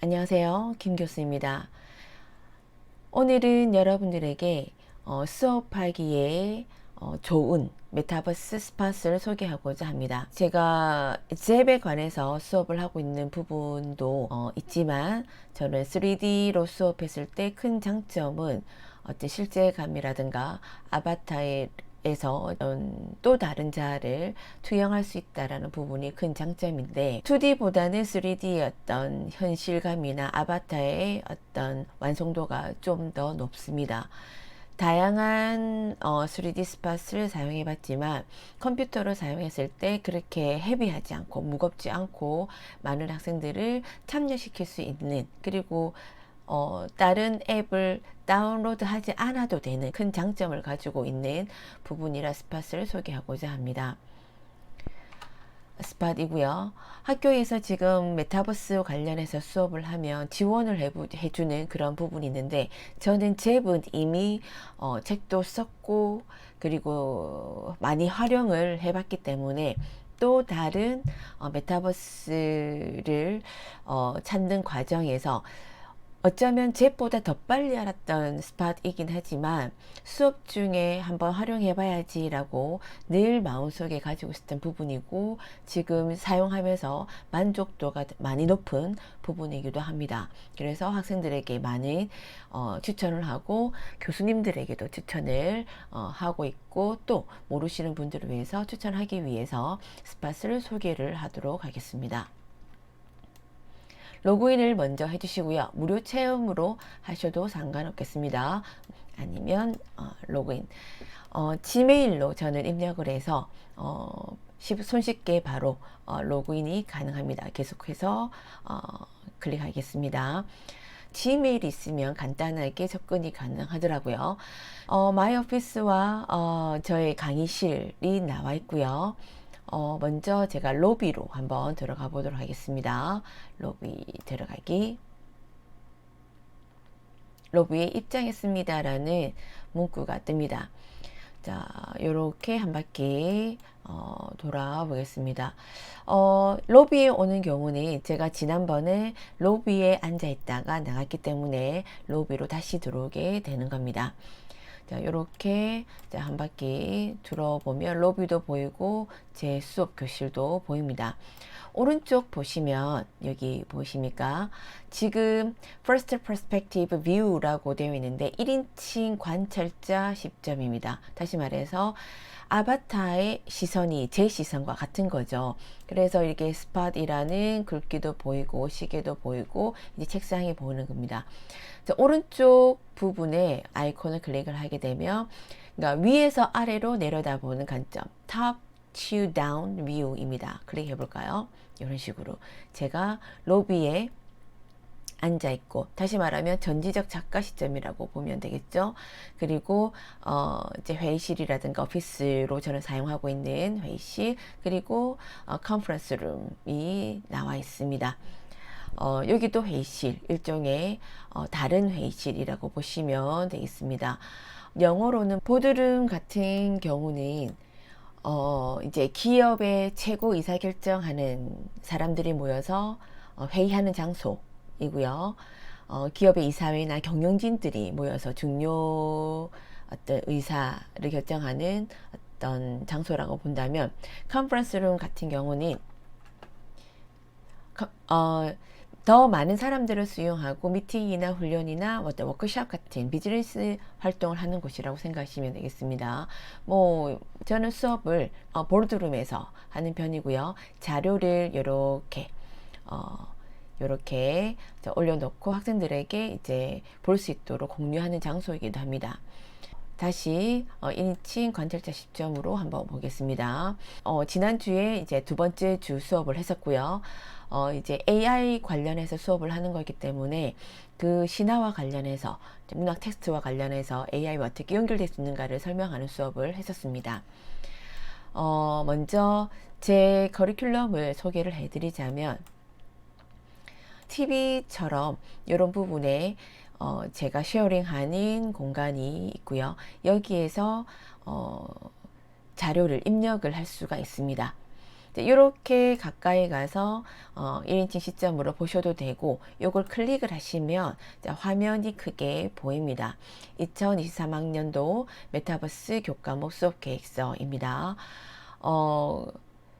안녕하세요. 김 교수입니다. 오늘은 여러분들에게 어, 수업하기에 어, 좋은 메타버스 스팟을 소개하고자 합니다. 제가 잽에 관해서 수업을 하고 있는 부분도 어, 있지만 저는 3D로 수업했을 때 큰 장점은 어떤 실제감이라든가 아바타의 에서 또 다른 자아를 투영할 수 있다라는 부분이 큰 장점인데 2D보다는 3D의 어떤 현실감이나 아바타의 어떤 완성도가 좀 더 높습니다. 다양한 어, 3D 스팟을 사용해 봤지만 컴퓨터로 사용했을 때 그렇게 헤비하지 않고 무겁지 않고 많은 학생들을 참여시킬 수 있는 그리고 어, 다른 앱을 다운로드 하지 않아도 되는 큰 장점을 가지고 있는 부분이라 스팟을 소개하고자 합니다. 스팟이고요. 학교에서 지금 메타버스 관련해서 수업을 하면 지원을 해주는 그런 부분이 있는데 저는 잽은 이미 어, 책도 썼고 그리고 많이 활용을 해봤기 때문에 또 다른 어, 메타버스를 어, 찾는 과정에서 어쩌면 jet보다 더 빨리 알았던 스팟이긴 하지만 수업 중에 한번 활용해 봐야지 라고 늘 마음속에 가지고 있었던 부분이고 지금 사용하면서 만족도가 많이 높은 부분이기도 합니다. 그래서 학생들에게 많은 어, 추천을 하고 교수님들에게도 추천을 어, 하고 있고 또 모르시는 분들을 위해서 추천하기 위해서 스팟을 소개를 하도록 하겠습니다. 로그인을 먼저 해주시고요. 무료 체험으로 하셔도 상관없겠습니다. 아니면 어, 로그인. 어, 지메일로 저는 입력을 해서 어, 손쉽게 바로 어, 로그인이 가능합니다. 계속해서 어, 클릭하겠습니다. 지메일이 있으면 간단하게 접근이 가능하더라고요. 어, 마이 오피스와 어, 저의 강의실이 나와 있고요. 어, 먼저 제가 로비로 한번 들어가 보도록 하겠습니다. 로비 들어가기. 로비에 입장했습니다. 라는 문구가 뜹니다. 자, 요렇게 한 바퀴 어, 돌아보겠습니다. 어, 로비에 오는 경우는 제가 지난번에 로비에 앉아 있다가 나갔기 때문에 로비로 다시 들어오게 되는 겁니다. 자, 요렇게 한 바퀴 들어보면 로비도 보이고 제 수업 교실도 보입니다. 오른쪽 보시면 여기 보십니까? 지금 First Perspective View라고 되어 있는데 1인칭 관찰자 시점입니다. 다시 말해서 아바타의 시선이 제 시선과 같은 거죠. 그래서 이렇게 스팟이라는 글귀도 보이고 시계도 보이고 이제 책상이 보이는 겁니다. 오른쪽 부분에 아이콘을 클릭을 하게 되면 그러니까 위에서 아래로 내려다보는 관점 top to down view입니다. 클릭해 볼까요? 이런 식으로 제가 로비에 앉아 있고 다시 말하면 전지적 작가 시점이라고 보면 되겠죠. 그리고 어 이제 회의실이라든가 오피스로 저는 사용하고 있는 회의실 그리고 어 컨퍼런스 룸이 나와 있습니다. 어, 여기도 회의실, 일종의 어, 다른 회의실이라고 보시면 되겠습니다. 영어로는 보드룸 같은 경우는 어, 이제 기업의 최고 의사결정하는 사람들이 모여서 어, 회의하는 장소이고요. 어, 기업의 이사회나 경영진들이 모여서 중요 어떤 의사를 결정하는 어떤 장소라고 본다면 컨퍼런스룸 같은 경우는 어, 더 많은 사람들을 수용하고 미팅이나 훈련이나 워크샵 같은 비즈니스 활동을 하는 곳이라고 생각하시면 되겠습니다. 뭐 저는 수업을 어, 보드룸에서 하는 편이고요. 자료를 이렇게 어, 이렇게 올려놓고 학생들에게 이제 볼 수 있도록 공유하는 장소이기도 합니다. 다시 어, 1인칭 관찰자 시점으로 한번 보겠습니다. 어, 지난주에 이제 두 번째 주 수업을 했었고요. 어, 이제 AI 관련해서 수업을 하는 거기 때문에 그 신화와 관련해서 문학 텍스트와 관련해서 AI와 어떻게 연결될 수 있는가를 설명하는 수업을 했었습니다. 어, 먼저 제 커리큘럼을 소개를 해드리자면 TV처럼 이런 부분에 어, 제가 쉐어링하는 공간이 있고요. 여기에서 어, 자료를 입력을 할 수가 있습니다. 이렇게 가까이 가서 어, 1인칭 시점으로 보셔도 되고 요걸 클릭을 하시면 자, 화면이 크게 보입니다. 2023학년도 메타버스 교과목 수업 계획서입니다. 어,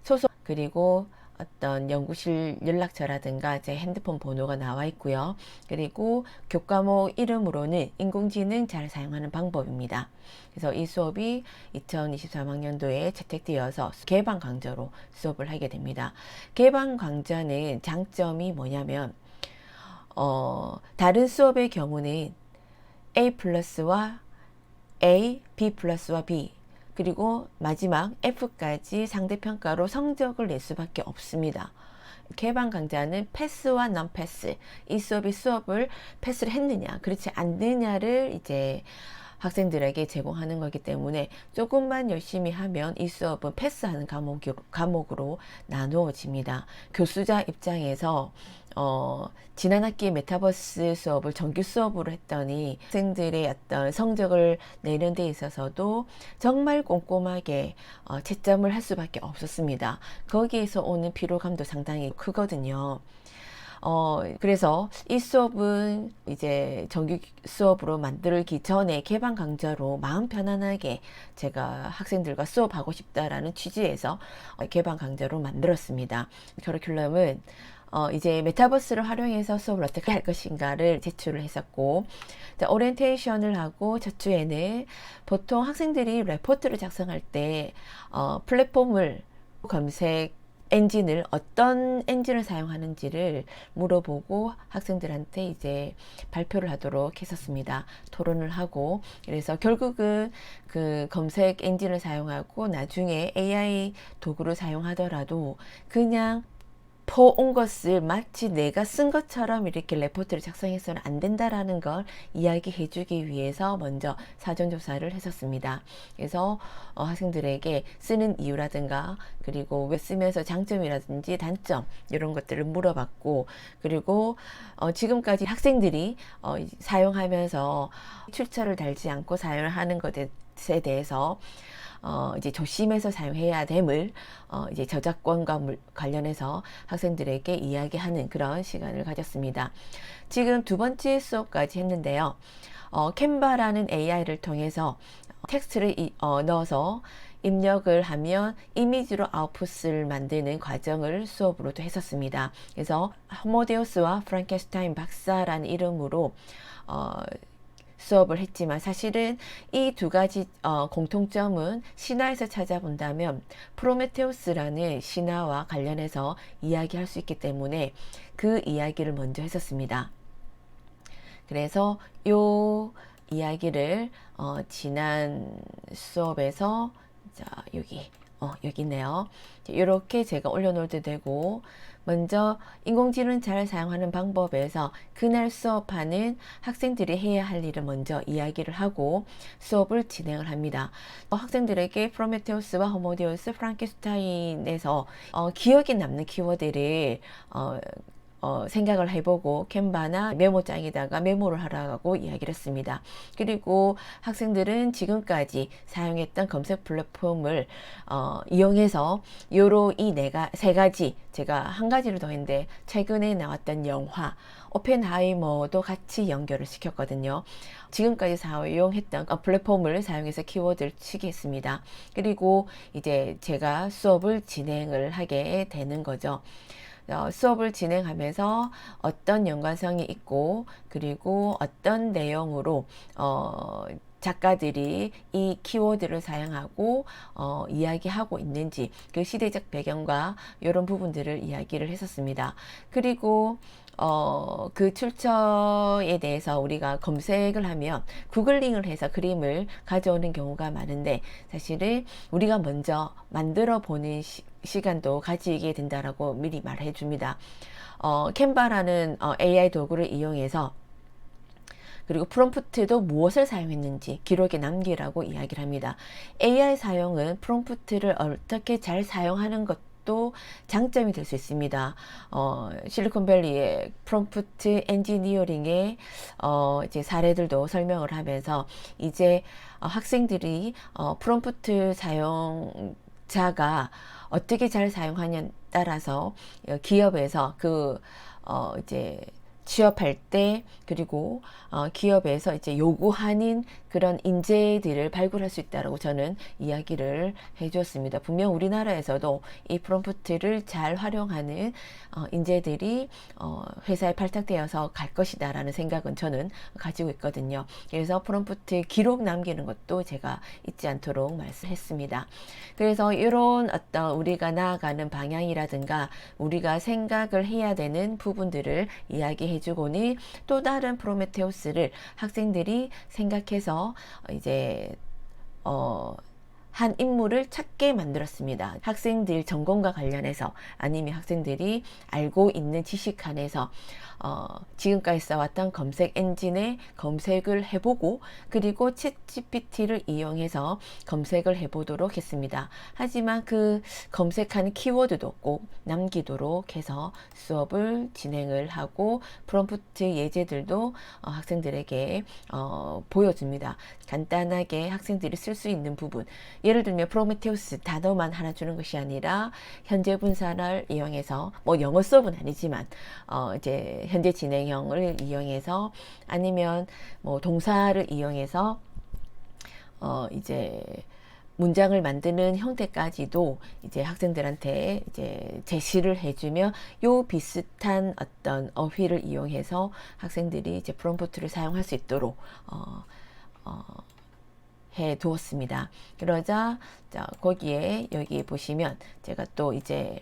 소속 그리고 어떤 연구실 연락처라든가 제 핸드폰 번호가 나와 있고요. 그리고 교과목 이름으로는 인공지능 잘 사용하는 방법입니다. 그래서 이 수업이 2023학년도에 채택되어서 개방 강좌로 수업을 하게 됩니다. 개방 강좌는 장점이 뭐냐면 어, 다른 수업의 경우는 A 플러스와 A, B 플러스와 B 그리고 마지막 F까지 상대평가로 성적을 낼 수밖에 없습니다. 개방 강좌는 패스와 non 패스 이 수업이 수업을 패스를 했느냐 그렇지 않느냐를 이제 학생들에게 제공하는 거기 때문에 조금만 열심히 하면 이 수업은 패스하는 과목으로, 과목으로 나누어집니다. 교수자 입장에서 어, 지난 학기 메타버스 수업을 정규 수업으로 했더니 학생들의 어떤 성적을 내는 데 있어서도 정말 꼼꼼하게 어, 채점을 할 수밖에 없었습니다. 거기에서 오는 피로감도 상당히 크거든요. 어, 그래서 이 수업은 이제 정규 수업으로 만들기 전에 개방 강좌로 마음 편안하게 제가 학생들과 수업하고 싶다라는 취지에서 어, 개방 강좌로 만들었습니다. 커리큘럼은 어, 이제 메타버스를 활용해서 수업을 어떻게 할 것인가를 제출을 했었고, 자, 오리엔테이션을 하고 첫 주에는 보통 학생들이 레포트를 작성할 때, 어, 플랫폼을 검색 엔진을 어떤 엔진을 사용하는지를 물어보고 학생들한테 이제 발표를 하도록 했었습니다. 토론을 하고 그래서 결국은 그 검색 엔진을 사용하고 나중에 AI 도구를 사용하더라도 그냥 퍼온 것을 마치 내가 쓴 것처럼 이렇게 레포트를 작성해서는 안 된다라는 걸 이야기해 주기 위해서 먼저 사전조사를 했었습니다. 그래서 어, 학생들에게 쓰는 이유라든가 그리고 왜 쓰면서 장점이라든지 단점 이런 것들을 물어봤고 그리고 어, 지금까지 학생들이 어, 사용하면서 출처를 달지 않고 사용을 하는 것에 대해서 어, 이제 조심해서 사용해야 됨을 어, 이제 저작권과 물, 관련해서 학생들에게 이야기하는 그런 시간을 가졌습니다. 지금 두 번째 수업까지 했는데요. 어, 캔바라는 AI를 통해서 텍스트를 이, 어, 넣어서 입력을 하면 이미지로 아웃풋을 만드는 과정을 수업으로도 했었습니다. 그래서 호모데우스와 프랑켄슈타인 박사라는 이름으로 어, 수업을 했지만 사실은 이 두 가지 어, 공통점은 신화에서 찾아본다면 프로메테우스라는 신화와 관련해서 이야기할 수 있기 때문에 그 이야기를 먼저 했었습니다. 그래서 요 이야기를 어, 지난 수업에서 자 여기 어, 여기 있네요. 이렇게 제가 올려놓을 되고 먼저 인공지능 잘 사용하는 방법에서 그날 수업하는 학생들이 해야 할 일을 먼저 이야기를 하고 수업을 진행을 합니다. 어, 학생들에게 프로메테우스와 호모디우스, 프랑켄슈타인에서 어, 기억에 남는 키워드를 어, 어, 생각을 해보고 캔바나 메모장에다가 메모를 하라고 이야기를 했습니다. 그리고 학생들은 지금까지 사용했던 검색 플랫폼을 어, 이용해서 요로 이 네가 세 가지 제가 한 가지를 더 했는데 최근에 나왔던 영화 오펜하이머도 같이 연결을 시켰거든요. 지금까지 사용했던 어, 플랫폼을 사용해서 키워드를 치게 했습니다. 그리고 이제 제가 수업을 진행을 하게 되는 거죠. 어, 수업을 진행하면서 어떤 연관성이 있고 그리고 어떤 내용으로 어, 작가들이 이 키워드를 사용하고 어, 이야기하고 있는지 그 시대적 배경과 이런 부분들을 이야기를 했었습니다. 그리고 어, 그 출처에 대해서 우리가 검색을 하면 구글링을 해서 그림을 가져오는 경우가 많은데 사실은 우리가 먼저 만들어 보는 시, 시간도 가지게 된다라고 미리 말해 줍니다. 어, 캔바라는 어, AI 도구를 이용해서 그리고 프롬프트도 무엇을 사용했는지 기록에 남기라고 이야기를 합니다. AI 사용은 프롬프트를 어떻게 잘 사용하는 것도 장점이 될 수 있습니다. 어, 실리콘밸리의 프롬프트 엔지니어링의 어, 이제 사례들도 설명을 하면서 이제 어, 학생들이 어, 프롬프트 사용 각자가 어떻게 잘 사용하냐에 따라서 어, 기업에서 그 어, 이제 취업할 때 그리고 어, 기업에서 이제 요구하는 그런 인재들을 발굴할 수 있다라고 저는 이야기를 해주었습니다. 분명 우리나라에서도 이 프롬프트를 잘 활용하는 어, 인재들이 어, 회사에 발탁되어서 갈 것이다라는 생각은 저는 가지고 있거든요. 그래서 프롬프트 기록 남기는 것도 제가 잊지 않도록 말씀했습니다. 그래서 이런 어떤 우리가 나아가는 방향이라든가 우리가 생각을 해야 되는 부분들을 이야기해 주고는 또 다른 프로메테우스를 학생들이 생각해서 이제 어, 한 인물을 찾게 만들었습니다. 학생들 전공과 관련해서 아니면 학생들이 알고 있는 지식 안에서 어, 지금까지 써왔던 검색 엔진에 검색을 해보고 그리고 챗 GPT를 이용해서 검색을 해보도록 했습니다. 하지만 그 검색하는 키워드도 꼭 남기도록 해서 수업을 진행을 하고 프롬프트 예제들도 어, 학생들에게 어, 보여줍니다. 간단하게 학생들이 쓸 수 있는 부분 예를 들면 프로메테우스 단어만 하나 주는 것이 아니라 현재 분사를 이용해서 뭐 영어 수업은 아니지만 어 이제 현재 진행형을 이용해서 아니면 뭐 동사를 이용해서 어 이제 문장을 만드는 형태까지도 이제 학생들한테 이제 제시를 해주며 요 비슷한 어떤 어휘를 이용해서 학생들이 이제 프롬프트를 사용할 수 있도록 어, 어, 해 두었습니다. 그러자 자, 거기에 여기 보시면 제가 또 이제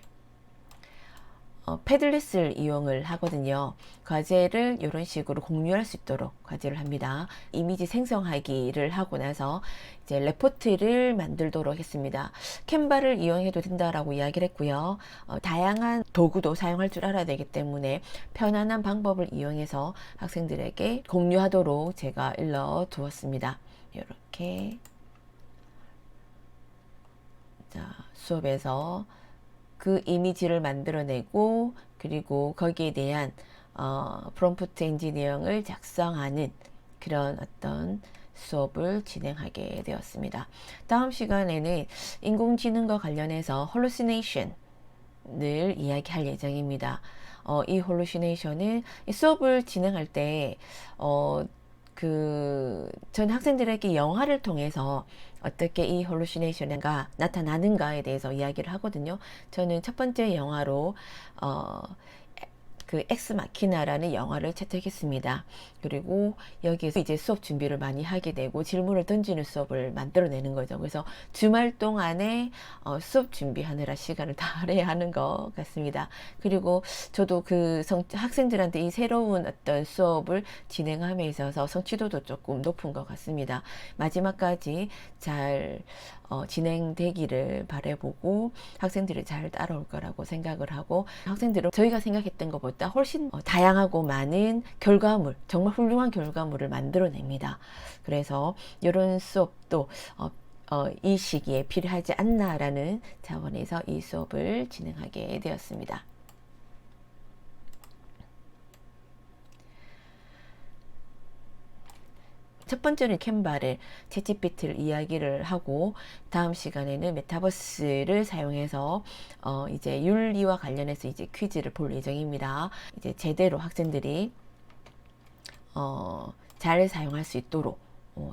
어, 패들렛을 이용을 하거든요. 과제를 이런 식으로 공유할 수 있도록 과제를 합니다. 이미지 생성하기를 하고 나서 이제 레포트를 만들도록 했습니다. 캔바를 이용해도 된다라고 이야기를 했고요. 어, 다양한 도구도 사용할 줄 알아야 되기 때문에 편안한 방법을 이용해서 학생들에게 공유하도록 제가 일러 두었습니다. 이렇게 자 수업에서 그 이미지를 만들어내고 그리고 거기에 대한 어, 프롬프트 엔지니어링을 작성하는 그런 어떤 수업을 진행하게 되었습니다. 다음 시간에는 인공지능과 관련해서 홀루시네이션을 이야기할 예정입니다. 어, 이 홀루시네이션은 이 수업을 진행할 때 어, 그, 전 학생들에게 영화를 통해서 어떻게 이 홀루시네이션가 나타나는가에 대해서 이야기를 하거든요. 저는 첫 번째 영화로, 어, 그 엑스마키나라는 영화를 채택했습니다. 그리고 여기에서 이제 수업 준비를 많이 하게 되고 질문을 던지는 수업을 만들어내는 거죠. 그래서 주말 동안에 어, 수업 준비하느라 시간을 다 할애야 하는 것 같습니다. 그리고 저도 그 성, 학생들한테 이 새로운 어떤 수업을 진행함에 있어서 성취도도 조금 높은 것 같습니다. 마지막까지 잘 어, 진행되기를 바래보고 학생들이 잘 따라올 거라고 생각을 하고 학생들은 저희가 생각했던 것보다 훨씬 어, 다양하고 많은 결과물, 정말 훌륭한 결과물을 만들어냅니다. 그래서 이런 수업도 어, 어, 이 시기에 필요하지 않나라는 차원에서 이 수업을 진행하게 되었습니다. 첫 번째는 캔바를 채찌피트를 이야기를 하고 다음 시간에는 메타버스를 사용해서 어 이제 윤리와 관련해서 이제 퀴즈를 볼 예정입니다. 이제 제대로 학생들이 어 잘 사용할 수 있도록 어,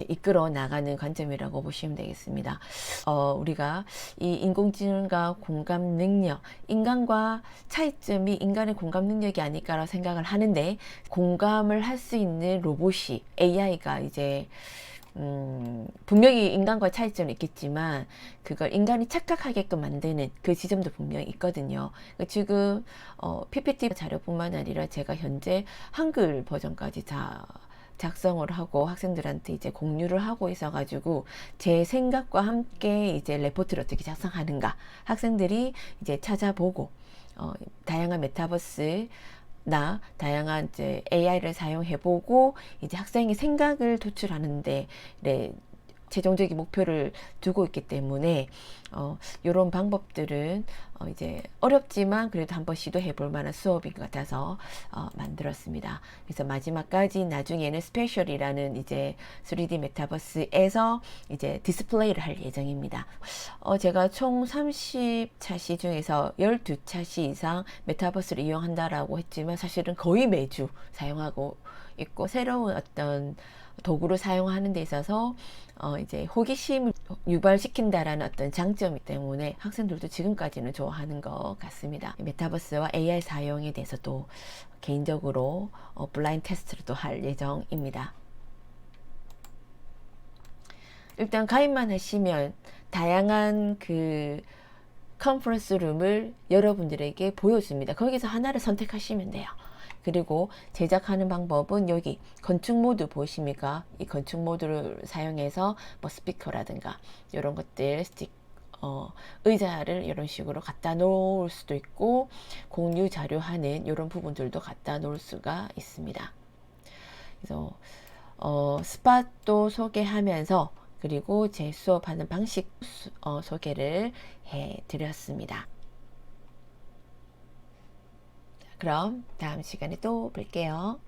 이끌어 나가는 관점이라고 보시면 되겠습니다. 어, 우리가 이 인공지능과 공감 능력, 인간과 차이점이 인간의 공감 능력이 아닐까라고 생각을 하는데 공감을 할 수 있는 로봇이 AI가 이제 음, 분명히 인간과 차이점이 있겠지만 그걸 인간이 착각하게끔 만드는 그 지점도 분명히 있거든요. 그러니까 지금 어, PPT 자료뿐만 아니라 제가 현재 한글 버전까지 다 작성을 하고 학생들한테 이제 공유를 하고 있어가지고 제 생각과 함께 이제 레포트를 어떻게 작성하는가 학생들이 이제 찾아보고 어, 다양한 메타버스 나 다양한 이제 AI를 사용해보고 이제 학생의 생각을 도출하는데 네, 최종적인 목표를 두고 있기 때문에 어, 이런 방법들은 어, 이제 어렵지만 그래도 한번 시도해 볼 만한 수업인 것 같아서 어, 만들었습니다. 그래서 마지막까지 나중에는 스페셜이라는 이제 3D 메타버스에서 이제 디스플레이를 할 예정입니다. 어, 제가 총 30차시 중에서 12차시 이상 메타버스를 이용한다라고 했지만 사실은 거의 매주 사용하고 있고 새로운 어떤 도구를 사용하는 데 있어서 어 이제 호기심을 유발시킨다라는 어떤 장점이 때문에 학생들도 지금까지는 좋아하는 것 같습니다. 메타버스와 AR 사용에 대해서도 개인적으로 어 블라인 테스트를 또 할 예정입니다. 일단 가입만 하시면 다양한 그 컨퍼런스 룸을 여러분들에게 보여줍니다. 거기서 하나를 선택하시면 돼요. 그리고 제작하는 방법은 여기 건축 모드 보이십니까? 이 건축 모드를 사용해서 뭐 스피커라든가 이런 것들 스틱 어, 의자를 이런 식으로 갖다 놓을 수도 있고 공유 자료하는 이런 부분들도 갖다 놓을 수가 있습니다. 그래서 어, 스팟도 소개하면서 그리고 제 수업하는 방식 어, 소개를 해 드렸습니다. 그럼 다음 시간에 또 뵐게요.